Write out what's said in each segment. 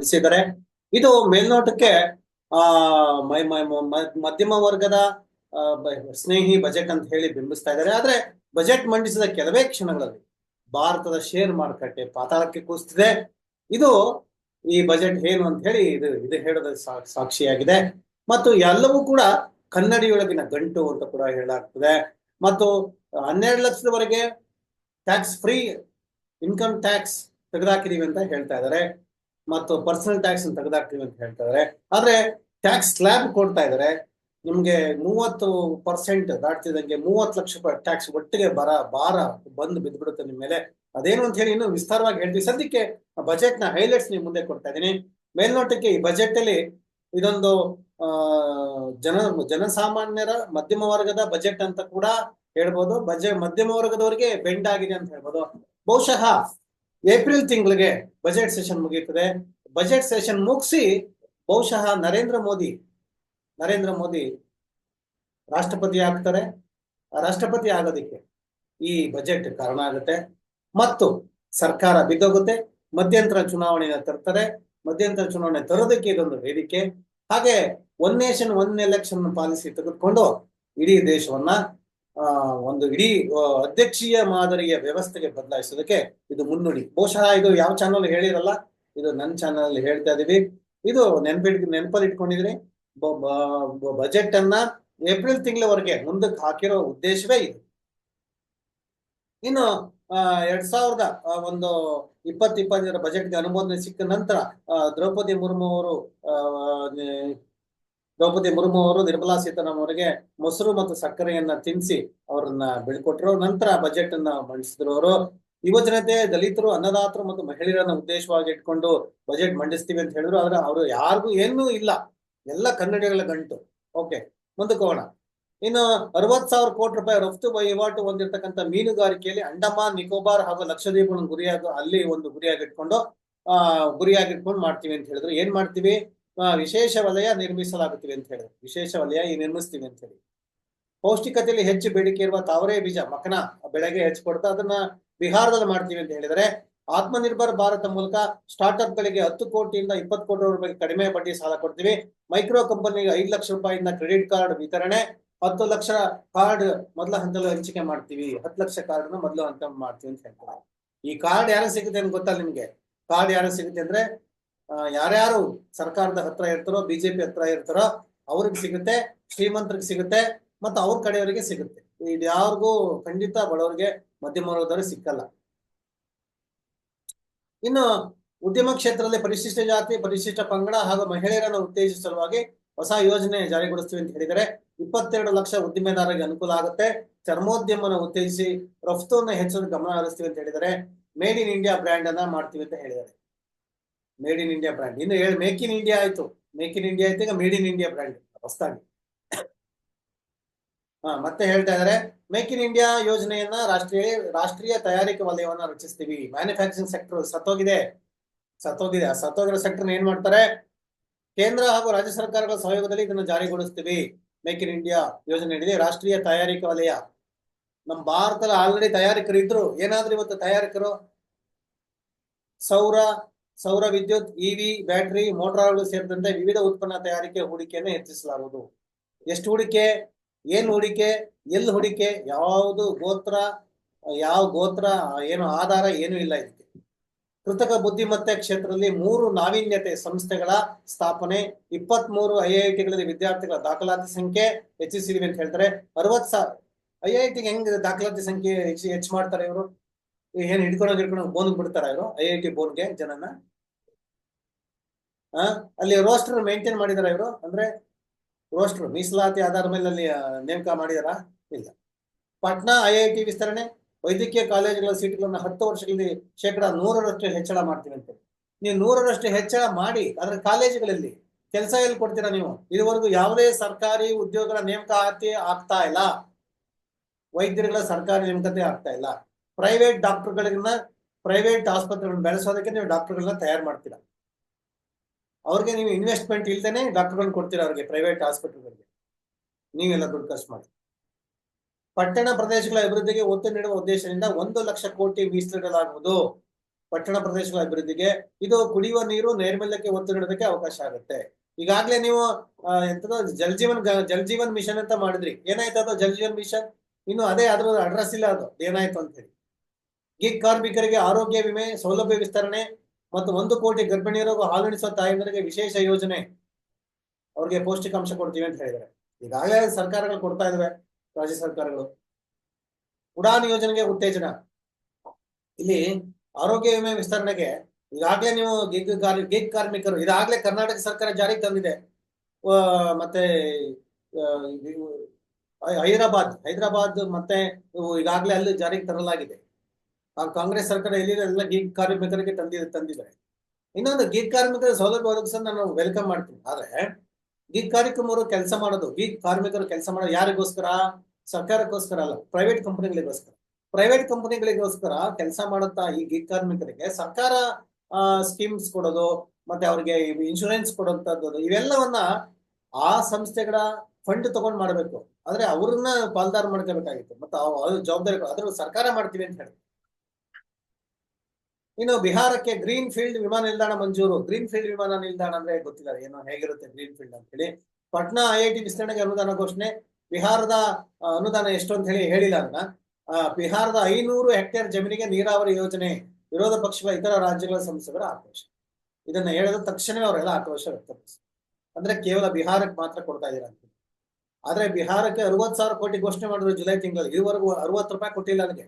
ನಡೆಸಿದ್ದಾರೆ ಇದು ಮೇಲ್ನೋಟಕ್ಕೆ, ಆ ಮಧ್ಯಮ ವರ್ಗದ ಸ್ನೇಹಿ ಬಜೆಟ್ ಅಂತ ಹೇಳಿ ಬಿಂಬಿಸ್ತಾ ಇದ್ದಾರೆ. ಆದ್ರೆ ಬಜೆಟ್ ಮಂಡಿಸಿದ ಕೆಲವೇ ಕ್ಷಣಗಳಲ್ಲಿ ಭಾರತದ ಶೇರ್ ಮಾರುಕಟ್ಟೆ ಪಾತಾಳಕ್ಕೆ ಕೂಸ್ತಿದೆ ಇದು ಈ ಬಜೆಟ್ ಏನು ಅಂತ ಹೇಳಿ ಇದು ಇದು ಹೇಳೋದ ಸಾಕ್ಷಿಯಾಗಿದೆ. ಮತ್ತು ಎಲ್ಲವೂ ಕೂಡ ಕನ್ನಡಿಯೊಳಗಿನ ಗಂಟು ಅಂತ ಕೂಡ ಹೇಳಲಾಗ್ತದೆ. ಮತ್ತು ಹನ್ನೆರಡು ಲಕ್ಷದವರೆಗೆ ಟ್ಯಾಕ್ಸ್ ಫ್ರೀ ಇನ್ಕಮ್ ಟ್ಯಾಕ್ಸ್ ತೆಗೆದಾಕಿದೀವಿ ಅಂತ ಹೇಳ್ತಾ ಇದ್ದಾರೆ. ಮತ್ತು ಪರ್ಸನಲ್ ಟ್ಯಾಕ್ಸ್ ತೆಗೆದಾಕ್ತೀವಿ ಅಂತ ಹೇಳ್ತಾ ಇದ್ದಾರೆ ಆದ್ರೆ ಟ್ಯಾಕ್ಸ್ ಸ್ಲ್ಯಾಬ್ ಕೊಡ್ತಾ ಇದ್ದಾರೆ ನಿಮ್ಗೆ ಮೂವತ್ತು ಪರ್ಸೆಂಟ್ ದಾಟ್ತಿದಂಗೆ ಮೂವತ್ತು ಲಕ್ಷ ರೂಪಾಯಿ ಟ್ಯಾಕ್ಸ್ ಒಟ್ಟಿಗೆ ಬರ, ಭಾರ ಬಂದು ಬಿದ್ದ್ಬಿಡುತ್ತೆ ನಿಮ್ಮ ಮೇಲೆ. ಅದೇನು ಅಂತ ಹೇಳಿ ಇನ್ನು ವಿಸ್ತಾರವಾಗಿ ಹೇಳ್ತೀವಿ. ಸದ್ಯಕ್ಕೆ ಬಜೆಟ್ನ ಹೈಲೈಟ್ಸ್ ನೀವು ಮುಂದೆ ಕೊಡ್ತಾ ಇದ್ದೀನಿ. ಮೇಲ್ನೋಟಕ್ಕೆ ಈ ಬಜೆಟ್ ಅಲ್ಲಿ ಇದೊಂದು ಜನ, ಜನಸಾಮಾನ್ಯರ ಮಧ್ಯಮ ವರ್ಗದ ಬಜೆಟ್ ಅಂತ ಕೂಡ ಹೇಳ್ಬೋದು. ಬಜೆಟ್ ಮಧ್ಯಮ ವರ್ಗದವರಿಗೆ ಬೆಂಡ್ ಆಗಿದೆ ಅಂತ ಹೇಳ್ಬೋದು. ಬಹುಶಃ ಏಪ್ರಿಲ್ ತಿಂಗಳಿಗೆ ಬಜೆಟ್ ಸೆಷನ್ ಮುಗಿಯುತ್ತದೆ. ಬಜೆಟ್ ಸೆಷನ್ ಮುಗಿಸಿ ಬಹುಶಃ ನರೇಂದ್ರ ಮೋದಿ ನರೇಂದ್ರ ಮೋದಿ ರಾಷ್ಟ್ರಪತಿ ಆಗ್ತಾರೆ. ರಾಷ್ಟ್ರಪತಿ ಆಗೋದಕ್ಕೆ ಈ ಬಜೆಟ್ ಕಾರಣ ಆಗುತ್ತೆ. ಮತ್ತು ಸರ್ಕಾರ ಬಿದ್ದೋಗುತ್ತೆ. ಮಧ್ಯಂತರ ಚುನಾವಣೆಯನ್ನು ತರ್ತಾರೆ. ಮಧ್ಯಂತರ ಚುನಾವಣೆ ತರೋದಕ್ಕೆ ಇದೊಂದು ವೇದಿಕೆ. ಹಾಗೆ one nation one election policy ತೆಗೆದುಕೊಂಡು ಇಡೀ ದೇಶವನ್ನ ಒಂದು ಇಡೀ ಅಧ್ಯಕ್ಷೀಯ ಮಾದರಿಯ ವ್ಯವಸ್ಥೆಗೆ ಬದಲಾಯಿಸೋದಕ್ಕೆ ಇದು ಮುನ್ನುಡಿ. ಬಹುಶಃ ಇದು ಯಾವ ಚಾನಲ್ ಹೇಳಿರಲ್ಲ, ಇದು ನನ್ನ ಚಾನಲ್ ಅಲ್ಲಿ ಹೇಳ್ತಾ ಇದೀವಿ. ಇದು ನೆನ್ಪಿಡ್ ನೆನಪಲ್ಲಿ ಇಟ್ಕೊಂಡಿದ್ರಿ ಬಜೆಟ್ ಅನ್ನ ಏಪ್ರಿಲ್ ತಿಂಗಳವರೆಗೆ ಮುಂದಕ್ಕೆ ಹಾಕಿರೋ ಉದ್ದೇಶವೇ ಇದು. ಇನ್ನು ಎರಡ್ ಸಾವಿರದ ಒಂದು ಇಪ್ಪತ್ತಿಪ್ಪತ್ತರ ಬಜೆಟ್ಗೆ ಅನುಮೋದನೆ ಸಿಕ್ಕ ನಂತರ ದ್ರೌಪದಿ ಮುರ್ಮು ಅವರು ದ್ರೌಪದಿ ಮುರ್ಮು ಅವರು ನಿರ್ಮಲಾ ಸೀತಾರಾಮನ್ ಅವರಿಗೆ ಮೊಸರು ಮತ್ತು ಸಕ್ಕರೆಯನ್ನ ತಿನ್ಸಿ ಅವರನ್ನ ಬೆಳ್ಕೊಟ್ರು ನಂತರ ಬಜೆಟ್ ಅನ್ನ ಮಂಡಿಸಿದ್ರು ಅವರು. ಯುವ ಜನತೆ, ದಲಿತರು, ಅನ್ನದಾತರು ಮತ್ತು ಮಹಿಳೆಯರನ್ನ ಉದ್ದೇಶವಾಗಿ ಇಟ್ಕೊಂಡು ಬಜೆಟ್ ಮಂಡಿಸ್ತೀವಿ ಅಂತ ಹೇಳಿದ್ರು. ಆದ್ರೆ ಅವರು ಯಾರಿಗೂ ಏನೂ ಇಲ್ಲ. ಎಲ್ಲ ಕನ್ನಡಿಗಳ ಗಂಟು. ಓಕೆ ಮುಂದಕ್ಕೆ ಹೋಗೋಣ. ಇನ್ನು ಅರವತ್ ಸಾವಿರ ಕೋಟಿ ರೂಪಾಯಿ ರಫ್ತು ವಹಿವಾಟು ಹೊಂದಿರತಕ್ಕಂತ ಮೀನುಗಾರಿಕೆಯಲ್ಲಿ ಅಂಡಮಾನ್, ನಿಕೋಬಾರ್ ಹಾಗೂ ಲಕ್ಷದ್ವೀಪಗಳನ್ನು ಗುರಿಯಾಗ ಅಲ್ಲಿ ಒಂದು ಗುರಿಯಾಗಿಟ್ಕೊಂಡು ಆ ಗುರಿಯಾಗಿಟ್ಕೊಂಡು ಮಾಡ್ತೀವಿ ಅಂತ ಹೇಳಿದ್ರು. ಏನ್ ಮಾಡ್ತೀವಿ? ವಿಶೇಷ ವಲಯ ನಿರ್ಮಿಸಲಾಗುತ್ತಿವೆ ಅಂತ ಹೇಳಿದ್ರು. ವಿಶೇಷ ವಲಯ ಈ ನಿರ್ಮಿಸ್ತೀವಿ ಅಂತ ಹೇಳಿ. ಪೌಷ್ಟಿಕತೆಯಲ್ಲಿ ಹೆಚ್ಚು ಬೇಡಿಕೆ ಇರುವ ತಾವರೆ ಬೀಜ, ಮಕನ ಬೆಳೆಗೆ ಹೆಚ್ಚು ಕೊಡ್ತಾ ಅದನ್ನ ಬಿಹಾರದಲ್ಲಿ ಮಾಡ್ತೀವಿ ಅಂತ ಹೇಳಿದರೆ, ಆತ್ಮನಿರ್ಭರ ಭಾರತ ಮೂಲಕ ಸ್ಟಾರ್ಟ್ಅಪ್ ಗಳಿಗೆ ಹತ್ತು ಕೋಟಿಯಿಂದ ಇಪ್ಪತ್ತು ಕೋಟಿ ರೂಪಾಯಿ ಕಡಿಮೆ ಬಡ್ಡಿ ಸಾಲ ಕೊಡ್ತೀವಿ. ಮೈಕ್ರೋ ಕಂಪನಿಗೆ ಐದು ಲಕ್ಷ ರೂಪಾಯಿಯಿಂದ ಕ್ರೆಡಿಟ್ ಕಾರ್ಡ್ ವಿತರಣೆ, ಹತ್ತು ಲಕ್ಷ ಕಾರ್ಡ್ ಮೊದಲ ಹಂತದಲ್ಲಿ ಹಂಚಿಕೆ ಮಾಡ್ತೀವಿ. ಹತ್ತು ಲಕ್ಷ ಕಾರ್ಡ್ ಮೊದಲು ಹಂತ ಮಾಡ್ತೀವಿ ಅಂತ ಹೇಳ್ತಾರೆ. ಈ ಕಾರ್ಡ್ ಯಾರು ಸಿಗುತ್ತೆ ಅಂತ ಗೊತ್ತಲ್ಲ ನಿಮ್ಗೆ? ಕಾರ್ಡ್ ಯಾರು ಸಿಗುತ್ತೆ ಅಂದ್ರೆ ಯಾರ್ಯಾರು ಸರ್ಕಾರದ ಹತ್ರ ಇರ್ತಾರೋ ಬಿಜೆಪಿ ಹತ್ರ ಇರ್ತಾರೋ, ಅವ್ರಿಗೆ ಸಿಗುತ್ತೆ, ಶ್ರೀಮಂತರಿಗೆ ಸಿಗುತ್ತೆ, ಮತ್ತು ಅವ್ರ ಕಡೆಯವರಿಗೆ ಸಿಗುತ್ತೆ. ಇದು ಯಾರಿಗೂ ಖಂಡಿತ ಬಡವರಿಗೆ ಮಧ್ಯಮ ವರ್ಗದವ್ರಿಗೆ ಸಿಕ್ಕಲ್ಲ. ಇನ್ನು ಉದ್ಯಮ ಕ್ಷೇತ್ರದಲ್ಲಿ ಪರಿಶಿಷ್ಟ ಜಾತಿ, ಪರಿಶಿಷ್ಟ ಪಂಗಡ ಹಾಗೂ ಮಹಿಳೆಯರನ್ನು ಉತ್ತೇಜಿಸುವ ಸಲುವಾಗಿ ಹೊಸ ಯೋಜನೆ ಜಾರಿಗೊಳಿಸ್ತೀವಿ ಅಂತ ಹೇಳಿದರೆ ಇಪ್ಪತ್ತೆರಡು ಲಕ್ಷ ಉದ್ದಿಮೆದಾರರಿಗೆ ಅನುಕೂಲ ಆಗುತ್ತೆ. ಚರ್ಮೋದ್ಯಮನ ಉತ್ತೇಜಿಸಿ ರಫ್ತುವನ್ನು ಹೆಚ್ಚಲು ಗಮನ ಹರಿಸ್ತೀವಿ ಅಂತ ಹೇಳಿದರೆ ಮೇಡ್ ಇನ್ ಇಂಡಿಯಾ ಬ್ರ್ಯಾಂಡ್ ಅನ್ನ ಮಾಡ್ತೀವಿ ಅಂತ ಹೇಳಿದ್ದಾರೆ. ಮೇಡ್ ಇನ್ ಇಂಡಿಯಾ ಬ್ರ್ಯಾಂಡ್ ಇನ್ನು ಹೇಳಿ ಮೇಕ್ ಇನ್ ಇಂಡಿಯಾ ಆಯ್ತು. ಮೇಕ್ ಇನ್ ಇಂಡಿಯಾ ಆಯ್ತು ಈಗ ಮೇಡ್ ಇನ್ ಇಂಡಿಯಾ ಬ್ರ್ಯಾಂಡ್ ಹೊಸದಾಗಿ. ಹಾ, ಮತ್ತೆ ಹೇಳ್ತಾ ಇದಾರೆ. ಮೇಕ್ ಇನ್ ಇಂಡಿಯಾ ಯೋಜನೆಯನ್ನ ರಾಷ್ಟ್ರೀಯ ರಾಷ್ಟ್ರೀಯ ತಯಾರಿಕಾ ವಲಯವನ್ನ ರಚಿಸ್ತೀವಿ. Manufacturing sector ಸತ್ತೋಗಿದೆ. ಸತ್ತೋಗಿದೆ. ಆ ಸತ್ತೋಗಿರೋ ಸೆಕ್ಟರ್ ಏನ್ ಮಾಡ್ತಾರೆ? ಕೇಂದ್ರ ಹಾಗೂ ರಾಜ್ಯ ಸರ್ಕಾರಗಳ ಸಹಯೋಗದಲ್ಲಿ ಇದನ್ನು ಜಾರಿಗೊಳಿಸ್ತೀವಿ. ಮೇಕ್ ಇನ್ ಇಂಡಿಯಾ ಯೋಜನೆ ಇದೆ ರಾಷ್ಟ್ರೀಯ ತಯಾರಿಕಾ ವಲಯ. ನಮ್ಮ ಭಾರತದಲ್ಲಿ ಆಲ್ರೆಡಿ ತಯಾರಿಕರು ಇದ್ರು. ಏನಾದ್ರೂ ಇವತ್ತು ತಯಾರಿಕರು? ಸೌರ ಸೌರ ವಿದ್ಯುತ್ ಇವಿ ಬ್ಯಾಟರಿ ಮೋಟಾರ್ಗಳು ಸೇರಿದಂತೆ ವಿವಿಧ ಉತ್ಪನ್ನ ತಯಾರಿಕೆ ಹೂಡಿಕೆಯನ್ನು ಹೆಚ್ಚಿಸಲಾಗುವುದು. ಎಷ್ಟು ಹೂಡಿಕೆ, ಏನ್ ಹೂಡಿಕೆ, ಎಲ್ ಹೂಡಿಕೆ, ಯಾವುದು ಗೋತ್ರ, ಯಾವ ಗೋತ್ರ, ಏನು ಆಧಾರ, ಏನು ಇಲ್ಲ ಇದಕ್ಕೆ ಕೃತಕ ಬುದ್ಧಿಮತ್ತೆ ಕ್ಷೇತ್ರದಲ್ಲಿ ಮೂರು ನಾವೀನ್ಯತೆ ಸಂಸ್ಥೆಗಳ ಸ್ಥಾಪನೆ ಇಪ್ಪತ್ತ್ ಮೂರು ಐ ವಿದ್ಯಾರ್ಥಿಗಳ ದಾಖಲಾತಿ ಸಂಖ್ಯೆ ಹೆಚ್ಚಿಸಿದೀವಿ ಅಂತ ಹೇಳ್ತಾರೆ. ಅರವತ್ ಸಾವಿರ ಐ ಐ ಟಿಗೆ ಹೆಂಗ್ ದಾಖಲಾತಿ ಸಂಖ್ಯೆ ಹೆಚ್ಚು ಮಾಡ್ತಾರೆ ಇವರು? ಏನ್ ಹಿಡ್ಕೊಂಡೋಗಿ ಹಿಡ್ಕೊಂಡು ಬೋನ್ ಬಿಡ್ತಾರ ಇವರು? ಐ ಐ ಟಿ ಬೋನ್ಗೆ ಜನನ? ಅಲ್ಲಿ ರೋಸ್ಟರ್ ಮೇಂಟೈನ್ ಮಾಡಿದಾರ ಇವರು? ಅಂದ್ರೆ ರೋಸ್ಟರ್ ಮೀಸಲಾತಿ ಆಧಾರ ಮೇಲೆ ಅಲ್ಲಿ ನೇಮಕ ಮಾಡಿದಾರ? ಇಲ್ಲ. ಪಾಟ್ನಾ ಐ ಐ ಟಿ ವಿಸ್ತರಣೆ, ವೈದ್ಯಕೀಯ ಕಾಲೇಜುಗಳ ಸೀಟ್ಗಳನ್ನ ಹತ್ತು ವರ್ಷಗಳಲ್ಲಿ ಶೇಕಡ ನೂರರಷ್ಟು ಹೆಚ್ಚಳ ಮಾಡ್ತೀವಿ ಅಂತ ನೀವು ನೂರರಷ್ಟು ಹೆಚ್ಚಳ ಮಾಡಿ ಅದ್ರ ಕಾಲೇಜುಗಳಲ್ಲಿ ಕೆಲಸ ಎಲ್ಲಿ ಕೊಡ್ತೀರಾ ನೀವು? ಇದುವರೆಗೂ ಯಾವುದೇ ಸರ್ಕಾರಿ ಉದ್ಯೋಗಗಳ ನೇಮಕಾತಿ ಆಗ್ತಾ ಇಲ್ಲ. ವೈದ್ಯರುಗಳ ಸರ್ಕಾರಿ ನೇಮಕತೆ ಆಗ್ತಾ ಇಲ್ಲ. ಪ್ರೈವೇಟ್ ಡಾಕ್ಟರ್ಗಳನ್ನ ಪ್ರೈವೇಟ್ ಆಸ್ಪತ್ರೆಗಳನ್ನ ಬೆಳೆಸೋದಕ್ಕೆ ನೀವು ಡಾಕ್ಟರ್ಗಳನ್ನ ತಯಾರು ಮಾಡ್ತೀರಾ? ಅವ್ರಿಗೆ ನೀವು ಇನ್ವೆಸ್ಟ್ಮೆಂಟ್ ಇಲ್ದೇನೆ ಡಾಕ್ಟರ್ಗಳನ್ನ ಕೊಡ್ತೀರಾ ಅವ್ರಿಗೆ ಪ್ರೈವೇಟ್ ಹಾಸ್ಪಿಟಲ್ಗಳಿಗೆ ನೀವೆಲ್ಲ ದುಡ್ಡು ಖರ್ಚು ಮಾಡಿ. ಪಟ್ಟಣ ಪ್ರದೇಶಗಳ ಅಭಿವೃದ್ಧಿಗೆ ಒತ್ತು ನೀಡುವ ಉದ್ದೇಶದಿಂದ ಒಂದು ಲಕ್ಷ ಕೋಟಿ ಮೀಸಲಿಡಲಾಗುವುದು. ಪಟ್ಟಣ ಪ್ರದೇಶಗಳ ಅಭಿವೃದ್ಧಿಗೆ ಇದು ಕುಡಿಯುವ ನೀರು, ನೈರ್ಮಲ್ಯಕ್ಕೆ ಒತ್ತು ನೀಡೋದಕ್ಕೆ ಅವಕಾಶ ಆಗುತ್ತೆ. ಈಗಾಗಲೇ ನೀವು ಎಂತದ ಜಲ್ಜೀವನ್ ಜಲ್ ಜೀವನ್ ಗ- ಜಲ್ ಜೀವನ್ ಮಿಷನ್ ಅಂತ ಮಾಡಿದ್ರಿ. ಏನಾಯ್ತು ಅದು ಜಲ್ ಜೀವನ್ ಮಿಷನ್? ಇನ್ನು ಅದೇ ಅದ್ರ ಅಡ್ರೆಸ್ ಇಲ್ಲ ಅದು. ಏನಾಯ್ತು ಅಂತ ಹೇಳಿ. ಗಿಗ್ ಕಾರ್ಮಿಕರಿಗೆ ಆರೋಗ್ಯ ವಿಮೆ ಸೌಲಭ್ಯ ವಿಸ್ತರಣೆ ಮತ್ತು ಒಂದು ಕೋಟಿ ಗರ್ಭಿಣಿಯರು ಹಾಗೂ ಹಾಲುಣಿಸುವ ತಾಯಂದರಿಗೆ ವಿಶೇಷ ಯೋಜನೆ ಅವ್ರಿಗೆ ಪೌಷ್ಟಿಕಾಂಶ ಕೊಡ್ತೀವಿ ಅಂತ ಹೇಳಿದ್ದಾರೆ. ಈಗಾಗಲೇ ಸರ್ಕಾರಗಳು ಕೊಡ್ತಾ ಇದಾವೆ, ರಾಜ್ಯ ಸರ್ಕಾರಗಳು. ಉಡಾನ್ ಯೋಜನೆಗೆ ಉತ್ತೇಜನ. ಇಲ್ಲಿ ಆರೋಗ್ಯ ವಿಮೆ ವಿಸ್ತರಣೆಗೆ ಈಗಾಗಲೇ ನೀವು ಗಿಗ್ ಕಾರ್ ಗಿಗ್ ಕಾರ್ಮಿಕರು, ಇದಾಗಲೇ ಕರ್ನಾಟಕ ಸರ್ಕಾರ ಜಾರಿಗೆ ತಂದಿದೆ. ಮತ್ತೆ ಹೈದರಾಬಾದ್ ಹೈದರಾಬಾದ್ ಮತ್ತೆ ಈಗಾಗಲೇ ಅಲ್ಲಿ ಜಾರಿಗೆ ತರಲಾಗಿದೆ. ಆ ಕಾಂಗ್ರೆಸ್ ಸರ್ಕಾರ ಎಲ್ಲಿದೆ? ಎಲ್ಲ ಗೀಗ್ ಕಾರ್ಮಿಕರಿಗೆ ತಂದಿದೆ ತಂದಿದ್ದಾರೆ. ಇನ್ನೊಂದು ಗೀಗ್ ಕಾರ್ಮಿಕರ ಸೌಲಭ್ಯ ಒದಗಿಸೋದು ನಾನು ವೆಲ್ಕಮ್ ಮಾಡ್ತೀನಿ. ಆದ್ರೆ ಗೀಗ್ ಕಾರ್ಯಕ್ರಮರು ಕೆಲಸ ಮಾಡೋದು ಗೀಗ್ ಕಾರ್ಮಿಕರು ಕೆಲಸ ಮಾಡೋದು ಯಾರಿಗೋಸ್ಕರ? ಸರ್ಕಾರಕ್ಕೋಸ್ಕರ ಅಲ್ಲ ಪ್ರೈವೇಟ್ ಕಂಪನಿಗಳಿಗೋಸ್ಕರ ಪ್ರೈವೇಟ್ ಕಂಪನಿಗಳಿಗೋಸ್ಕರ ಕೆಲಸ ಮಾಡುತ್ತಾ ಈ ಗೀಗ್ ಕಾರ್ಮಿಕರಿಗೆ ಸರ್ಕಾರ ಸ್ಕೀಮ್ಸ್ ಕೊಡೋದು, ಮತ್ತೆ ಅವ್ರಿಗೆ ಇನ್ಶೂರೆನ್ಸ್ ಕೊಡುವಂತದ್ದು ಇವೆಲ್ಲವನ್ನ ಆ ಸಂಸ್ಥೆಗಳ ಫಂಡ್ ತಗೊಂಡ್ ಮಾಡ್ಬೇಕು. ಆದ್ರೆ ಅವ್ರನ್ನ ಪಾಲ್ದಾರ ಮಾಡ್ಕೋಬೇಕಾಗಿತ್ತು. ಮತ್ತೆ ಜವಾಬ್ದಾರಿ ಅದ್ರ ಸರ್ಕಾರ ಮಾಡ್ತೀವಿ ಅಂತ ಹೇಳಿ. ಇನ್ನು ಬಿಹಾರಕ್ಕೆ ಗ್ರೀನ್ ಫೀಲ್ಡ್ ವಿಮಾನ ನಿಲ್ದಾಣ ಮಂಜೂರು. ಗ್ರೀನ್ ಫೀಲ್ಡ್ ವಿಮಾನ ನಿಲ್ದಾಣ ಅಂದ್ರೆ ಗೊತ್ತಿಲ್ಲ, ಏನೋ ಹೇಗಿರುತ್ತೆ ಗ್ರೀನ್ ಫೀಲ್ಡ್ ಅಂತ ಹೇಳಿ. ಪಟ್ನಾ ಐ ಐ ವಿಸ್ತರಣೆಗೆ ಅನುದಾನ ಘೋಷಣೆ. ಬಿಹಾರದ ಅನುದಾನ ಎಷ್ಟು ಅಂತ ಹೇಳಿ ಹೇಳಿಲ್ಲ ಅದನ್ನ. ಬಿಹಾರದ ಐನೂರು ಹೆಕ್ಟೇರ್ ಜಮೀನಿಗೆ ನೀರಾವರಿ ಯೋಜನೆ, ವಿರೋಧ ಪಕ್ಷಗಳ ಇತರ ರಾಜ್ಯಗಳ ಸಂಸ್ಥೆಗಳ ಆಕ್ರೋಶ. ಇದನ್ನ ಹೇಳಿದ ತಕ್ಷಣವೇ ಅವರೆಲ್ಲ ಆಕ್ರೋಶ ವ್ಯಕ್ತಪಡಿಸಿದ್ರು. ಅಂದ್ರೆ ಕೇವಲ ಬಿಹಾರಕ್ಕೆ ಮಾತ್ರ ಕೊಡ್ತಾ ಇದೀರ ಅಂತ ಆದ್ರೆ ಬಿಹಾರಕ್ಕೆ ಅರವತ್ ಸಾವಿರ ಕೋಟಿ ಘೋಷಣೆ ಮಾಡಿದ್ರು ಜುಲೈ ತಿಂಗಳಲ್ಲಿ. ಇದುವರೆಗೂ ಅರವತ್ತು ರೂಪಾಯಿ ಕೊಟ್ಟಿಲ್ಲ ಅದಕ್ಕೆ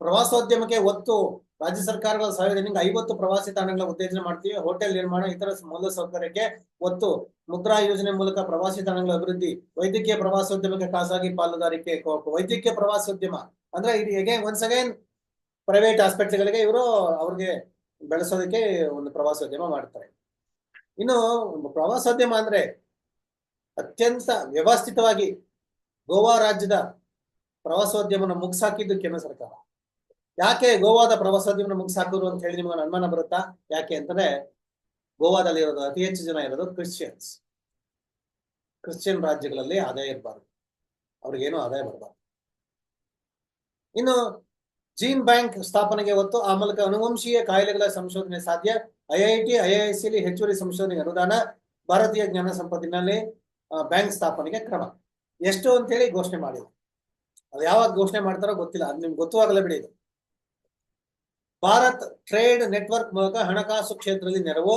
ಪ್ರವಾಸೋದ್ಯಮಕ್ಕೆ ಒತ್ತು. ರಾಜ್ಯ ಸರ್ಕಾರಗಳ ಸಹಾಯದಿಂದ ಐವತ್ತು ಪ್ರವಾಸಿ ತಾಣಗಳ ಉತ್ತೇಜನ ಮಾಡ್ತೀವಿ. ಹೋಟೆಲ್ ನಿರ್ಮಾಣ, ಇತರ ಮೂಲ ಸೌಕರ್ಯಕ್ಕೆ ಒತ್ತು. ಮುದ್ರಾ ಯೋಜನೆ ಮೂಲಕ ಪ್ರವಾಸಿ ತಾಣಗಳ ಅಭಿವೃದ್ಧಿ. ವೈದ್ಯಕೀಯ ಪ್ರವಾಸೋದ್ಯಮಕ್ಕೆ ಖಾಸಗಿ ಪಾಲುದಾರಿಕೆ ವೈದ್ಯಕೀಯ ಪ್ರವಾಸೋದ್ಯಮ. ಅಂದ್ರೆ ಇದು ಹೇಗೆ ಒನ್ಸ್ ಅಗೇನ್ ಪ್ರೈವೇಟ್ ಆಸ್ಪತ್ರೆಗಳಿಗೆ ಇವರು ಅವ್ರಿಗೆ ಬೆಳೆಸೋದಕ್ಕೆ ಒಂದು ಪ್ರವಾಸೋದ್ಯಮ ಮಾಡ್ತಾರೆ. ಇನ್ನು ಪ್ರವಾಸೋದ್ಯಮ ಅಂದ್ರೆ ಅತ್ಯಂತ ವ್ಯವಸ್ಥಿತವಾಗಿ ಗೋವಾ ರಾಜ್ಯದ ಪ್ರವಾಸೋದ್ಯಮನ ಮುಗಿಸಾಕಿದ್ದು ಕೇಂದ್ರ ಸರ್ಕಾರ. ಯಾಕೆ ಗೋವಾದ ಪ್ರವಾಸೋದ್ಯಮನ ಮುಗ್ಸಾಕಿದ್ರು ಅಂತ ಹೇಳಿ ನಿಮಗೆ ಅನುಮಾನ ಬರುತ್ತಾ? ಯಾಕೆ ಅಂತಂದ್ರೆ ಗೋವಾದಲ್ಲಿ ಇರೋದು ಅತಿ ಹೆಚ್ಚು ಜನ ಇರೋದು ಕ್ರಿಶ್ಚಿಯನ್ಸ್. ಕ್ರಿಶ್ಚಿಯನ್ ರಾಜ್ಯಗಳಲ್ಲಿ ಆದಾಯ ಇರಬಾರ್ದು. ಅವ್ರಿಗೇನು ಆದಾಯ ಬರಬಾರ್ದು. ಇನ್ನು ಜೀನ್ ಬ್ಯಾಂಕ್ ಸ್ಥಾಪನೆಗೆ ಒತ್ತು ಆ ಮೂಲಕ ಅನುವಂಶೀಯ ಕಾಯಿಲೆಗಳ ಸಂಶೋಧನೆ ಸಾಧ್ಯ. ಐಐಟಿ ಐಐಸಿಯಲ್ಲಿ ಹೆಚ್ಚುವರಿ ಸಂಶೋಧನೆ ಅನುದಾನ, ಭಾರತೀಯ ಜ್ಞಾನ ಸಂಪತ್ತಿನಲ್ಲಿ ಬ್ಯಾಂಕ್ ಸ್ಥಾಪನೆಗೆ ಕ್ರಮ. ಎಷ್ಟು ಅಂತ ಹೇಳಿ ಘೋಷಣೆ ಮಾಡಿದ್ರು. ಅದು ಯಾವಾಗ ಘೋಷಣೆ ಮಾಡ್ತಾರೋ ಗೊತ್ತಿಲ್ಲ. ಅದು ನಿಮ್ಗೆ ಗೊತ್ತುವಾಗಲೇ ಬಿಡಿ ಇದು. ಭಾರತ್ ಟ್ರೇಡ್ ನೆಟ್ವರ್ಕ್ ಮೂಲಕ ಹಣಕಾಸು ಕ್ಷೇತ್ರದಲ್ಲಿ ನೆರವು.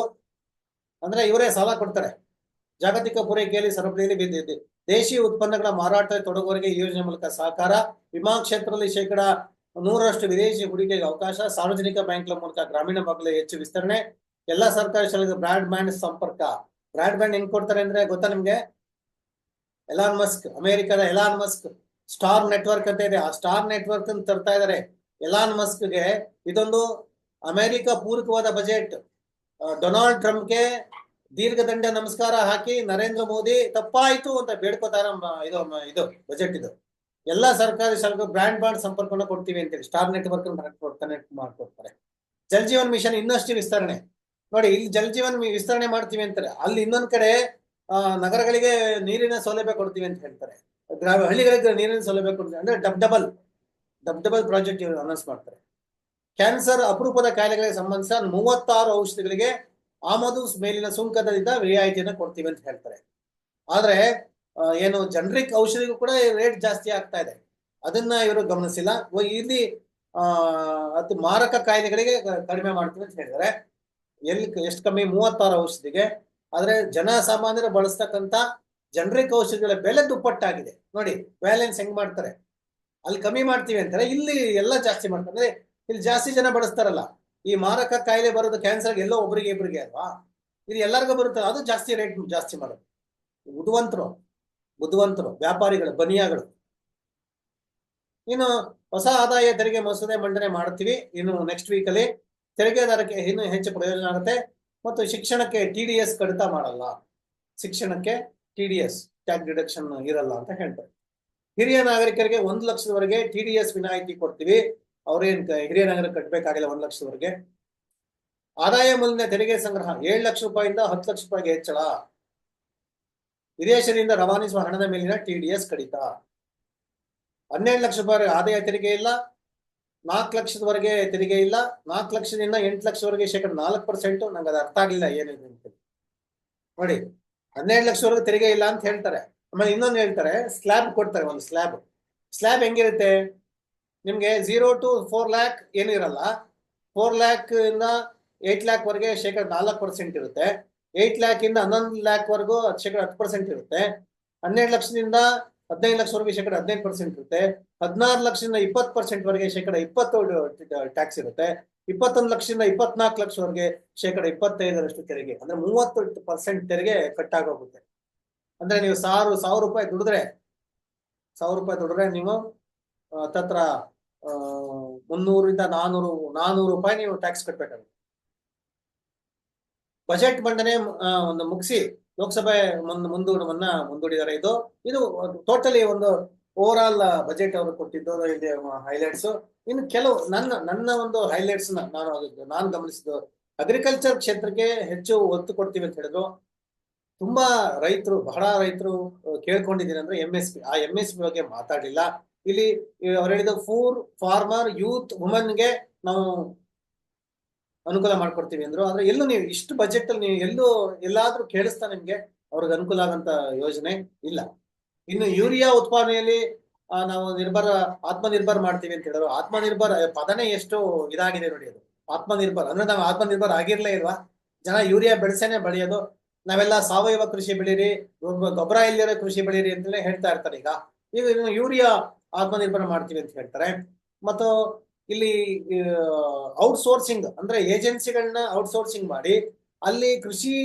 ಅಂದ್ರೆ ಇವರೇ ಸಾಲ ಕೊಡ್ತಾರೆ. ಜಾಗತಿಕ ಪೂರೈಕೆಯಲ್ಲಿ ಸರಪಳಿಯಲ್ಲಿ ಬಿದ್ದಿದೆ ದೇಶೀಯ ಉತ್ಪನ್ನಗಳ ಮಾರಾಟ ತೊಡಗುವವರಿಗೆ ಈ ಯೋಜನೆ ಮೂಲಕ ಸಹಕಾರ. ವಿಮಾ ಕ್ಷೇತ್ರದಲ್ಲಿ ಶೇಕಡ ನೂರರಷ್ಟು ವಿದೇಶಿ ಹೂಡಿಕೆಗೆ ಅವಕಾಶ. ಸಾರ್ವಜನಿಕ ಬ್ಯಾಂಕ್ಗಳ ಮೂಲಕ ಗ್ರಾಮೀಣ ಭಾಗದಲ್ಲಿ ಹೆಚ್ಚು ವಿಸ್ತರಣೆ. ಎಲ್ಲಾ ಸರ್ಕಾರಿ ಶಾಲೆಗೆ ಬ್ರಾಡ್ ಬ್ಯಾಂಡ್ ಸಂಪರ್ಕ. ಬ್ರಾಡ್ ಬ್ಯಾಂಡ್ ಹೆಂಗ್ ಕೊಡ್ತಾರೆ ಅಂದ್ರೆ ಗೊತ್ತಾ ನಿಮ್ಗೆ? ಎಲಾನ್ ಮಸ್ಕ್ ಅಮೆರಿಕದ ಎಲಾನ್ ಮಸ್ಕ್ ಸ್ಟಾರ್ ನೆಟ್ವರ್ಕ್ ಅಂತ ಇದೆ. ಆ ಸ್ಟಾರ್ ನೆಟ್ವರ್ಕ್ ಅಂತ ತರ್ತಾ ಇದಾರೆ ಎಲಾನ್ ಮಸ್ಕ್ಗೆ ಇದೊಂದು ಅಮೆರಿಕ ಪೂರಕವಾದ ಬಜೆಟ್ ಡೊನಾಲ್ಡ್ ಟ್ರಂಪ್ಗೆ ದೀರ್ಘದಂಡ ನಮಸ್ಕಾರ ಹಾಕಿ ನರೇಂದ್ರ ಮೋದಿ ತಪ್ಪಾಯ್ತು ಅಂತ ಬೇಡ್ಕೋತಾರ ಇದು ಇದು ಬಜೆಟ್ ಇದು. ಎಲ್ಲಾ ಸರ್ಕಾರಿ ಶಾಲೆಗಳು ಬ್ರಾಂಡ್ ಸಂಪರ್ಕವನ್ನು ಕೊಡ್ತೀವಿ ಅಂತೇಳಿ ಸ್ಟಾರ್ ನೆಟ್ವರ್ಕ್ ಕನೆಕ್ಟ್ ಮಾಡ್ಕೊಡ್ತಾರೆ. ಜಲ್ ಜೀವನ್ ಮಿಷನ್ ಇನ್ನಷ್ಟು ವಿಸ್ತರಣೆ. ನೋಡಿ, ಇಲ್ಲಿ ಜಲ್ ಜೀವನ್ ವಿಸ್ತರಣೆ ಮಾಡ್ತೀವಿ ಅಂತಾರೆ. ಅಲ್ಲಿ ಇನ್ನೊಂದ್ ಕಡೆ ನಗರಗಳಿಗೆ ನೀರಿನ ಸೌಲಭ್ಯ ಕೊಡ್ತೀವಿ ಅಂತ ಹೇಳ್ತಾರೆ. ಹಳ್ಳಿಗಳಿಗೆ ನೀರಿನ ಸೌಲಭ್ಯ ಕೊಡ್ತೀವಿ. ಅಂದ್ರೆ ಡಬ್, ಡಬಲ್. ಡಬ್ ಪ್ರಾಜೆಕ್ಟ್ ಅನೌನ್ಸ್ ಮಾಡ್ತಾರೆ. ಕ್ಯಾನ್ಸರ್ ಅಪರೂಪದ ಕಾಯಿಲೆಗಳಿಗೆ ಸಂಬಂಧಿಸಿದ ಮೂವತ್ತಾರು ಔಷಧಿಗಳಿಗೆ ಆಮದು ಮೇಲಿನ ಸುಂಕದಿಂದ ರಿಯಾಯಿತಿಯನ್ನು ಕೊಡ್ತೀವಿ ಅಂತ ಹೇಳ್ತಾರೆ. ಆದ್ರೆ ಏನು ಜನರಿಕ್ ಔಷಧಿಗೂ ಕೂಡ ರೇಟ್ ಜಾಸ್ತಿ ಆಗ್ತಾ ಇದೆ. ಅದನ್ನ ಇವರು ಗಮನಿಸಿಲ್ಲ. ಇಲ್ಲಿ ಅತಿ ಮಾರಕ ಕಾಯಿಲೆಗಳಿಗೆ ಕಡಿಮೆ ಮಾಡ್ತೀವಿ ಅಂತ ಹೇಳಿದ್ದಾರೆ. ಎಲ್ಲಿ ಎಷ್ಟು ಕಮ್ಮಿ ಮೂವತ್ತಾರು ಔಷಧಿಗೆ. ಆದ್ರೆ ಜನ ಸಾಮಾನ್ಯರು ಬಳಸ್ತಕ್ಕಂತ ಜನರಿಕ್ ಔಷಧಿಗಳ ಬೆಲೆ ದುಪ್ಪಟ್ಟಾಗಿದೆ. ನೋಡಿ ಬ್ಯಾಲೆನ್ಸ್ ಹೆಂಗ್ ಮಾಡ್ತಾರೆ? ಅಲ್ಲಿ ಕಮ್ಮಿ ಮಾಡ್ತೀವಿ ಅಂತಾರೆ. ಇಲ್ಲಿ ಎಲ್ಲ ಜಾಸ್ತಿ ಮಾಡ್ತಾರೆ. ಅಂದ್ರೆ ಇಲ್ಲಿ ಜಾಸ್ತಿ ಜನ ಬಳಸ್ತಾರಲ್ಲ. ಈ ಮಾರಕ ಕಾಯಿಲೆ ಬರೋದು ಕ್ಯಾನ್ಸರ್ ಎಲ್ಲೋ ಒಬ್ರಿಗೆ ಇಬ್ರಿಗೆ ಅಲ್ವಾ? ಇದು ಎಲ್ಲರಿಗೂ ಬರುತ್ತೆ ಅದು ಜಾಸ್ತಿ ರೇಟ್ ಜಾಸ್ತಿ ಮಾಡೋದು. ಬುದ್ಧಿವಂತರು ಬುದ್ಧಿವಂತರು, ವ್ಯಾಪಾರಿಗಳು, ಬನಿಯಾಗಳು. ಇನ್ನು ಹೊಸ ಆದಾಯ ತೆರಿಗೆ ಮಸೂದೆ ಮಂಡನೆ ಮಾಡ್ತೀವಿ. ಇನ್ನು ನೆಕ್ಸ್ಟ್ ವೀಕ್ ಅಲ್ಲಿ ತೆರಿಗೆದಾರಕ್ಕೆ ಇನ್ನೂ ಹೆಚ್ಚು ಪ್ರಯೋಜನ ಆಗುತ್ತೆ. ಮತ್ತು ಶಿಕ್ಷಣಕ್ಕೆ ಟಿ ಡಿ ಎಸ್ ಕಡಿತ ಮಾಡಲ್ಲ. ಶಿಕ್ಷಣಕ್ಕೆ T D S tax deduction ಇರಲ್ಲ ಅಂತ ಹೇಳ್ತಾರೆ. ಹಿರಿಯ ನಾಗರಿಕರಿಗೆ ಒಂದ್ ಲಕ್ಷದವರೆಗೆ ಟಿ ಡಿ ಎಸ್ ವಿನಾಯಿತಿ ಕೊಡ್ತೀವಿ. ಅವ್ರೇನ್ ಹಿರಿಯ ನಾಗರಿಕ ಕಟ್ಟಬೇಕಾಗಿಲ್ಲ ಒಂದ್ ಲಕ್ಷದವರೆಗೆ. ಆದಾಯ ಮೂಲದ ತೆರಿಗೆ ಸಂಗ್ರಹ, ಏಳು ಲಕ್ಷ ರೂಪಾಯಿಂದ ಹತ್ತು ಲಕ್ಷ ರೂಪಾಯಿಗೆ ಹೆಚ್ಚಳ. ವಿದೇಶದಿಂದ ರವಾನಿಸುವ ಹಣದ ಮೇಲಿನ ಟಿ ಡಿ ಎಸ್ ಕಡಿತ. ಹನ್ನೆರಡು ಲಕ್ಷ ರೂಪಾಯಿ ಆದಾಯ ತೆರಿಗೆ ಇಲ್ಲ, ನಾಲ್ಕು ಲಕ್ಷದವರೆಗೆ ತೆರಿಗೆ ಇಲ್ಲ, ನಾಲ್ಕು ಲಕ್ಷದಿಂದ ಎಂಟು ಲಕ್ಷವರೆಗೆ ಶೇಕಡ ನಾಲ್ಕು ಪರ್ಸೆಂಟ್ ನಂಗೆ ಅದು ಅರ್ಥ ಆಗಲಿಲ್ಲ ಏನಿದೆ ನೋಡಿ, ಹನ್ನೆರಡು ಲಕ್ಷವರೆಗೆ ತೆರಿಗೆ ಇಲ್ಲ ಅಂತ ಹೇಳ್ತಾರೆ. ಆಮೇಲೆ ಇನ್ನೊಂದು ಹೇಳ್ತಾರೆ ಸ್ಲ್ಯಾಬ್ ಕೊಡ್ತಾರೆ ಒಂದು ಸ್ಲ್ಯಾಬ್ ಸ್ಲ್ಯಾಬ್ ಹೆಂಗಿರುತ್ತೆ? ನಿಮ್ಗೆ ಝೀರೋ ಟು ಫೋರ್ ಲ್ಯಾಕ್ ಏನು ಇರಲ್ಲ. ಫೋರ್ ಲ್ಯಾಕ್ ಇಂದ ಏಟ್ ಲ್ಯಾಕ್ ವರೆಗೆ ಶೇಕಡ ನಾಲ್ಕು ಪರ್ಸೆಂಟ್ ಇರುತ್ತೆ. ಏಟ್ ಲ್ಯಾಕ್ ಇಂದ ಹನ್ನೊಂದು ಲ್ಯಾಕ್ ವರೆಗೂ ಶೇಕಡ ಹತ್ತು ಪರ್ಸೆಂಟ್ ಇರುತ್ತೆ. ಹನ್ನೆರಡು ಲಕ್ಷದಿಂದ ಹದಿನೈದು ಲಕ್ಷವರೆಗೆ ಶೇಕಡ ಹದಿನೈದು ಪರ್ಸೆಂಟ್ ಇರುತ್ತೆ. ಹದಿನಾರು ಲಕ್ಷದಿಂದ ಇಪ್ಪತ್ತು ಪರ್ಸೆಂಟ್ ವರೆಗೆ ಶೇಕಡ ಇಪ್ಪತ್ತು ಟ್ಯಾಕ್ಸ್ ಇರುತ್ತೆ. ಇಪ್ಪತ್ತೊಂದು ಲಕ್ಷದಿಂದ ಇಪ್ಪತ್ನಾಲ್ಕು ಲಕ್ಷವರೆಗೆ ಶೇಕಡ ಇಪ್ಪತ್ತೈದರಷ್ಟು ತೆರಿಗೆ, ಅಂದ್ರೆ ಮೂವತ್ತು ಪರ್ಸೆಂಟ್ ತೆರಿಗೆ ಕಟ್ಟಾಗೋಗುತ್ತೆ. ಅಂದ್ರೆ ನೀವು ಸಾವಿರ ಸಾವಿರ ರೂಪಾಯಿ ದುಡಿದ್ರೆ, ಸಾವಿರ ರೂಪಾಯಿ ದುಡಿದ್ರೆ ನೀವು ತತ್ರ ಮುನ್ನೂರಿಂದ ನಾನೂರು ನಾನೂರು ರೂಪಾಯಿ ನೀವು ಟ್ಯಾಕ್ಸ್ ಕಟ್ಬೇಕಾಗುತ್ತೆ. ಬಜೆಟ್ ಮಂಡನೆ ಒಂದು ಮುಗಿಸಿ ಲೋಕಸಭೆ ಮುಂದ್, ಮುಂದೂಡವನ್ನ ಮುಂದೂಡಿದ್ದಾರೆ ಇದು. ಇದು ಟೋಟಲಿ ಒಂದು ಓವರ್ ಆಲ್ ಬಜೆಟ್ ಅವರು ಕೊಟ್ಟಿದ್ದು, ಇದೆ ಹೈಲೈಟ್ಸ್ ಇನ್ನು ಕೆಲವು ನನ್ನ ನನ್ನ ಒಂದು ಹೈಲೈಟ್ಸ್ ನಾನು ನಾನು ಗಮನಿಸಿದ್ದು ಅಗ್ರಿಕಲ್ಚರ್ ಕ್ಷೇತ್ರಕ್ಕೆ ಹೆಚ್ಚು ಒತ್ತು ಕೊಡ್ತೀವಿ ಅಂತ ಹೇಳಿದ್ರು. ತುಂಬಾ ರೈತರು, ಬಹಳ ರೈತರು ಕೇಳ್ಕೊಂಡಿದ್ದೀನಿ ಅಂದ್ರೆ ಎಂ ಎಸ್ ಪಿ ಆ ಎಂ ಎಸ್ ಪಿ ಬಗ್ಗೆ ಮಾತಾಡಲಿಲ್ಲ. ಇಲ್ಲಿ ಅವ್ರು ಹೇಳಿದ ಫೋರ್ ಫಾರ್ಮರ್ ಯೂತ್ ವುಮನ್ಗೆ ನಾವು ಅನುಕೂಲ ಮಾಡ್ಕೊಡ್ತೀವಿ ಅಂದ್ರು. ಆದ್ರೆ ಎಲ್ಲೂ ನೀವು ಇಷ್ಟು ಬಜೆಟ್ ಅಲ್ಲಿ ನೀವು ಎಲ್ಲೂ ಎಲ್ಲಾದ್ರೂ ಕೇಳಿಸ್ತಾ ನಿಮ್ಗೆ ಅವ್ರಿಗೆ ಅನುಕೂಲ ಆಗಂತ ಯೋಜನೆ ಇಲ್ಲ. ಇನ್ನು ಯೂರಿಯಾ ಉತ್ಪಾದನೆಯಲ್ಲಿ ನಾವು ನಿರ್ಭರ, ಆತ್ಮನಿರ್ಭರ್ ಮಾಡ್ತೀವಿ ಅಂತ ಹೇಳಿದ್ರು. ಆತ್ಮನಿರ್ಭರ್, ಪದನೇ ಎಷ್ಟು ಇದಾಗಿದೆ ನೋಡಿ ಅದು. ಆತ್ಮನಿರ್ಭರ್. ಅಂದ್ರೆ ನಾವು ಆತ್ಮನಿರ್ಭರ್ ಆಗಿರ್ಲೇ ಇಲ್ವಾ? ಜನ ಯೂರಿಯಾ ಬೆಳೆಸೇನೆ ಬೆಳೆಯೋದು. ನಾವೆಲ್ಲ ಸಾವಯವ ಕೃಷಿ ಬೆಳೀರಿ ಗೊಬ್ಬ- ಗೊಬ್ಬರ ಇಲ್ಲಿರೋ ಕೃಷಿ ಬೆಳೀರಿ ಅಂತಲೇ ಹೇಳ್ತಾ ಇರ್ತಾರೆ ಈಗ. ಈಗ ಯೂರಿಯಾ ಆತ್ಮನಿರ್ಭರ ಮಾಡ್ತೀವಿ ಅಂತ ಹೇಳ್ತಾರೆ. ಮತ್ತು ಇಲ್ಲಿ ಔಟ್ಸೋರ್ಸಿಂಗ್ ಅಂದ್ರೆ ಏಜೆನ್ಸಿಗಳನ್ನ ಔಟ್ಸೋರ್ಸಿಂಗ್ ಮಾಡಿ, ಅಲ್ಲಿ ಕೃಷಿ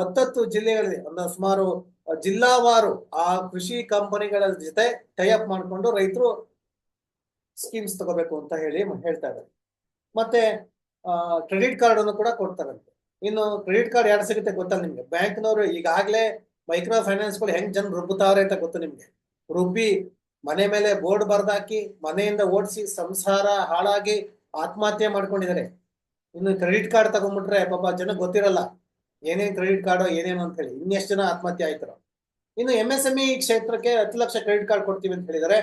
ಹತ್ತತ್ತು ಜಿಲ್ಲೆಗಳಲ್ಲಿ ಒಂದು ಸುಮಾರು ಜಿಲ್ಲಾವಾರು ಆ ಕೃಷಿ ಕಂಪನಿಗಳ ಜೊತೆ ಟೈಅಪ್ ಮಾಡ್ಕೊಂಡು ರೈತರು ಸ್ಕೀಮ್ಸ್ ತಗೋಬೇಕು ಅಂತ ಹೇಳಿ ಹೇಳ್ತಾ ಇದ್ದಾರೆ. ಮತ್ತೆ ಕ್ರೆಡಿಟ್ ಕಾರ್ಡ್ ಅನ್ನು ಕೂಡ ಕೊಡ್ತಾರಂತೆ ಇನ್ನು ಕ್ರೆಡಿಟ್ ಕಾರ್ಡ್ ಯಾರು ಸಿಗುತ್ತೆ ಗೊತ್ತಲ್ಲ ನಿಮ್ಗೆ? ಬ್ಯಾಂಕ್ನವರು ಈಗಾಗಲೇ ಮೈಕ್ರೋ ಫೈನಾನ್ಸ್ಗಳು ಹೆಂಗ್ ಜನ ರುಬ್ಬುತ್ತಾರೆ ಅಂತ ಗೊತ್ತು ನಿಮ್ಗೆ? ರುಬ್ಬಿ ಮನೆ ಮೇಲೆ ಬೋರ್ಡ್ ಬರ್ದಾಕಿ ಮನೆಯಿಂದ ಓಡಿಸಿ ಸಂಸಾರ ಹಾಳಾಗಿ ಆತ್ಮಹತ್ಯೆ ಮಾಡ್ಕೊಂಡಿದ್ದಾರೆ. ಇನ್ನು ಕ್ರೆಡಿಟ್ ಕಾರ್ಡ್ ತಗೊಂಡ್ಬಿಟ್ರೆ ಪಾಪ ಜನ ಗೊತ್ತಿರಲ್ಲ, ಏನೇನ್ ಕ್ರೆಡಿಟ್ ಕಾರ್ಡು ಏನೇನು ಅಂತ ಹೇಳಿ. ಇನ್ನೆಷ್ಟು ಜನ ಆತ್ಮಹತ್ಯೆ ಆಯ್ತಾರೋ. ಇನ್ನು ಎಂ ಎಸ್ ಎಂಇ ಕ್ಷೇತ್ರಕ್ಕೆ ಹತ್ತು ಲಕ್ಷ ಕ್ರೆಡಿಟ್ ಕಾರ್ಡ್ ಕೊಡ್ತೀವಿ ಅಂತ ಹೇಳಿದರೆ.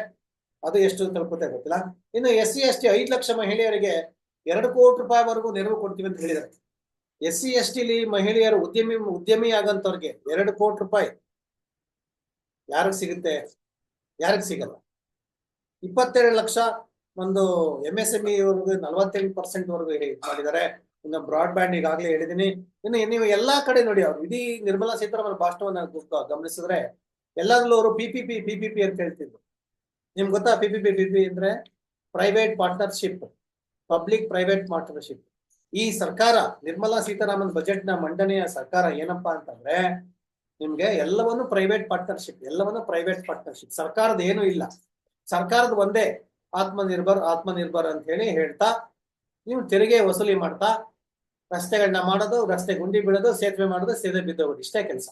ಅದು ಎಷ್ಟು ತಲುಪುತ್ತೆ ಗೊತ್ತಿಲ್ಲ. ಇನ್ನು ಎಸ್ ಸಿ ಎಸ್ ಟಿ ಐದು ಲಕ್ಷ ಮಹಿಳೆಯರಿಗೆ ಎರಡು ಕೋಟಿ ರೂಪಾಯಿವರೆಗೂ ನೆರವು ಕೊಡ್ತೀವಿ ಅಂತ ಹೇಳಿದ್ದಾರೆ ಎಸ್ ಸಿ ಎಸ್ ಟಿಲಿ ಮಹಿಳೆಯರು ಉದ್ಯಮಿ ಉದ್ಯಮಿ ಆಗಂತವ್ರಿಗೆ ಎರಡು ಕೋಟಿ ರೂಪಾಯಿ ಯಾರಿಗ್ ಸಿಗುತ್ತೆ? ಯಾರಿಗ್ ಸಿಗಲ್ಲ? ಇಪ್ಪತ್ತೆರಡು ಲಕ್ಷ ಒಂದು ಎಂ ಎಸ್ ಎಂ ಇವ್ರಿಗೆ ನಲವತ್ತೆಂಟು ಪರ್ಸೆಂಟ್ ವರೆಗೂ ಮಾಡಿದ್ದಾರೆ. ಇನ್ನು ಬ್ರಾಡ್ ಬ್ಯಾಂಡ್ ಈಗಾಗಲೇ ಹೇಳಿದೀನಿ. ಇನ್ನು ನೀವು ಎಲ್ಲಾ ಕಡೆ ನೋಡಿ ಅವ್ರು, ಇಡೀ ನಿರ್ಮಲಾ ಸೀತಾರಾಮನ್ ಭಾಷಣವನ್ನ ಗಮನಿಸಿದ್ರೆ ಎಲ್ಲಾದ್ರೂ ಅವರು P P P P P P ಅಂತ ಹೇಳ್ತಿದ್ರು. ನಿಮ್ಗೆ ಗೊತ್ತಾ P P P P P ಅಂದ್ರೆ private partnership public private partnership ಈ ಸರ್ಕಾರ, ನಿರ್ಮಲಾ ಸೀತಾರಾಮನ್ ಬಜೆಟ್ನ ಮಂಡನೆಯ ಸರ್ಕಾರ ಏನಪ್ಪಾ ಅಂತಂದ್ರೆ, ನಿಮ್ಗೆ ಎಲ್ಲವನ್ನು ಪ್ರೈವೇಟ್ ಪಾರ್ಟ್ನರ್ಶಿಪ್ ಎಲ್ಲವನ್ನು ಪ್ರೈವೇಟ್ ಪಾರ್ಟ್ನರ್ಶಿಪ್ ಸರ್ಕಾರದ ಏನು ಇಲ್ಲ. ಸರ್ಕಾರದ ಒಂದೇ ಆತ್ಮನಿರ್ಭರ್ ಆತ್ಮನಿರ್ಭರ್ ಅಂತ ಹೇಳಿ ಹೇಳ್ತಾ, ನೀವು ತೆರಿಗೆ ವಸೂಲಿ ಮಾಡ್ತಾ ರಸ್ತೆಗಳನ್ನ ಮಾಡೋದು, ರಸ್ತೆ ಗುಂಡಿ ಬಿಡೋದು ಸೇತುವೆ ಮಾಡೋದು, ಸೇದೆ ಬಿದ್ದೋಗೋದು, ಇಷ್ಟೇ ಕೆಲಸ.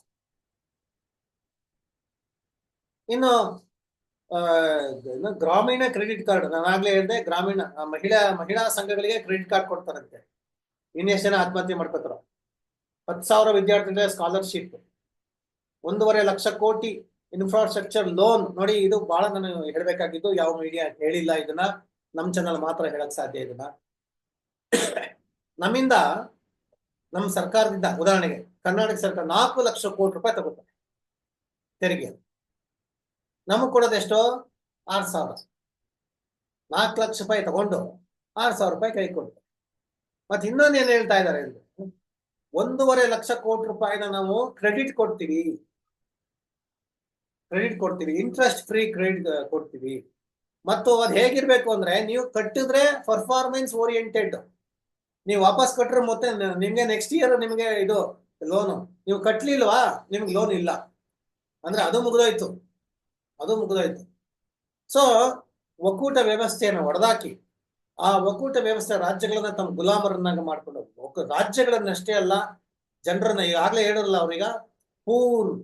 ಇನ್ನು ಗ್ರಾಮೀಣ ಕ್ರೆಡಿಟ್ ಕಾರ್ಡ್ ನಾನಾಗ್ಲೇ ಹೇಳಿದೆ, ಗ್ರಾಮೀಣ ಮಹಿಳಾ ಮಹಿಳಾ ಸಂಘಗಳಿಗೆ ಕ್ರೆಡಿಟ್ ಕಾರ್ಡ್ ಕೊಡ್ತಾರಂತೆ. ಇನ್ನೆಷ್ಟು ಜನ ಆತ್ಮಹತ್ಯೆ ಮಾಡ್ಕೋತಾರ? ಹತ್ತು ಸಾವಿರ ವಿದ್ಯಾರ್ಥಿಗಳ ಸ್ಕಾಲರ್ಶಿಪ್ ಒಂದೂವರೆ ಲಕ್ಷ ಕೋಟಿ ಇನ್ಫ್ರಾಸ್ಟ್ರಕ್ಚರ್ ಲೋನ್ ನೋಡಿ, ಇದು ಬಹಳ ನಾನು ಹೇಳ್ಬೇಕಾಗಿದ್ದು, ಯಾವ ಮೀಡಿಯಾ ಹೇಳಿಲ್ಲ ಇದನ್ನ. ನಮ್ ಚಾನಲ್ ಮಾತ್ರ ಹೇಳಕ್ ಸಾಧ್ಯ ಇದನ್ನ. ನಮ್ಮಿಂದ ನಮ್ಮ ಸರ್ಕಾರದಿಂದ, ಉದಾಹರಣೆಗೆ, ಕರ್ನಾಟಕ ಸರ್ಕಾರ ನಾಲ್ಕು ಲಕ್ಷ ಕೋಟಿ ರೂಪಾಯಿ ತಗೋತಾರೆ. ತೆರಿಗೆ. ನಮಗ್ ಎಷ್ಟೋ? ಆರ್ ಸಾವಿರ. ನಾಲ್ಕು ಲಕ್ಷ ರೂಪಾಯಿ ತಗೊಂಡು ಆರ್ ಸಾವಿರ ರೂಪಾಯಿ ಕೈ ಕೊಡ್ತಾರೆ ಮತ್ತೆ ಇನ್ನೊಂದು ಏನ್ ಹೇಳ್ತಾ ಇದ್ದಾರೆ ಅಂದ್ರೆ, ಒಂದೂವರೆ ಲಕ್ಷ ಕೋಟಿ ರೂಪಾಯಿನ ನಾವು ಕ್ರೆಡಿಟ್ ಕೊಡ್ತೀವಿ. ಕ್ರೆಡಿಟ್ ಕೊಡ್ತೀವಿ. ಇಂಟ್ರೆಸ್ಟ್ ಫ್ರೀ ಕ್ರೆಡಿಟ್ ಕೊಡ್ತೀವಿ. ಮತ್ತು ಅದು ಹೇಗಿರ್ಬೇಕು ಅಂದ್ರೆ, ನೀವು ಕಟ್ಟಿದ್ರೆ ಪರ್ಫಾರ್ಮೆನ್ಸ್ ಓರಿಯೆಂಟೆಡ್ ನೀವು ವಾಪಸ್ ಕಟ್ಟರೆ ಮತ್ತೆ ನಿಮ್ಗೆ ನೆಕ್ಸ್ಟ್ ಇಯರ್ ನಿಮ್ಗೆ ಇದು ಲೋನು ನೀವು ಕಟ್ಲಿಲ್ವಾ, ನಿಮ್ಗೆ ಲೋನ್ ಇಲ್ಲ. ಅಂದ್ರೆ ಅದು ಮುಗಿದೋಯ್ತು. ಅದು ಮುಗಿದೋಯ್ತು. ಸೊ ಒಕ್ಕೂಟ ವ್ಯವಸ್ಥೆಯನ್ನು ಒಡೆದಾಕಿ ಆ ಒಕ್ಕೂಟ ವ್ಯವಸ್ಥೆ ರಾಜ್ಯಗಳನ್ನ ತಮ್ಮ ಗುಲಾಮರನ್ನಾಗಿ ಮಾಡ್ಕೊಂಡು ಒಕ್ಕ- ರಾಜ್ಯಗಳನ್ನಷ್ಟೇ ಅಲ್ಲ, ಜನರನ್ನ ಈಗಾಗಲೇ ಹೇಳಿರಲ್ಲ ಅವ್ರೀಗ ಪೂರ್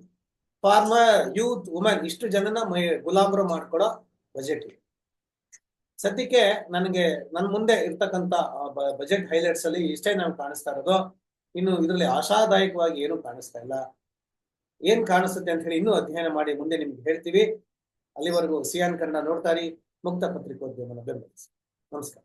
ಫಾರ್ಮರ್ ಯೂತ್ ವುಮೆನ್ ಇಷ್ಟು ಜನನ ಗುಲಾಮರು ಮಾಡ್ಕೊಡೋ ಬಜೆಟ್ ಸದ್ಯಕ್ಕೆ ನನಗೆ ನನ್ನ ಮುಂದೆ ಇರ್ತಕ್ಕಂತ ಬಜೆಟ್ ಹೈಲೈಟ್ಸ್ ಅಲ್ಲಿ ಇಷ್ಟೇ ನಾವು ಕಾಣಿಸ್ತಾ ಇರೋದು. ಇನ್ನು ಇದರಲ್ಲಿ ಆಶಾದಾಯಕವಾಗಿ ಏನು ಕಾಣಿಸ್ತಾ ಇಲ್ಲ. ಏನ್ ಕಾಣಿಸುತ್ತೆ ಅಂತ ಹೇಳಿ ಇನ್ನೂ ಅಧ್ಯಯನ ಮಾಡಿ ಮುಂದೆ ನಿಮ್ಗೆ ಹೇಳ್ತೀವಿ. ಅಲ್ಲಿವರೆಗೂ ಸಿಯಾನ್ ಕನ್ನಡ ನೋಡ್ತಾರಿ ಮುಕ್ತ ಪತ್ರಿಕೋದ್ಯಮನ ಬೆಂಬಲಿಸಿ. ನಮಸ್ಕಾರ.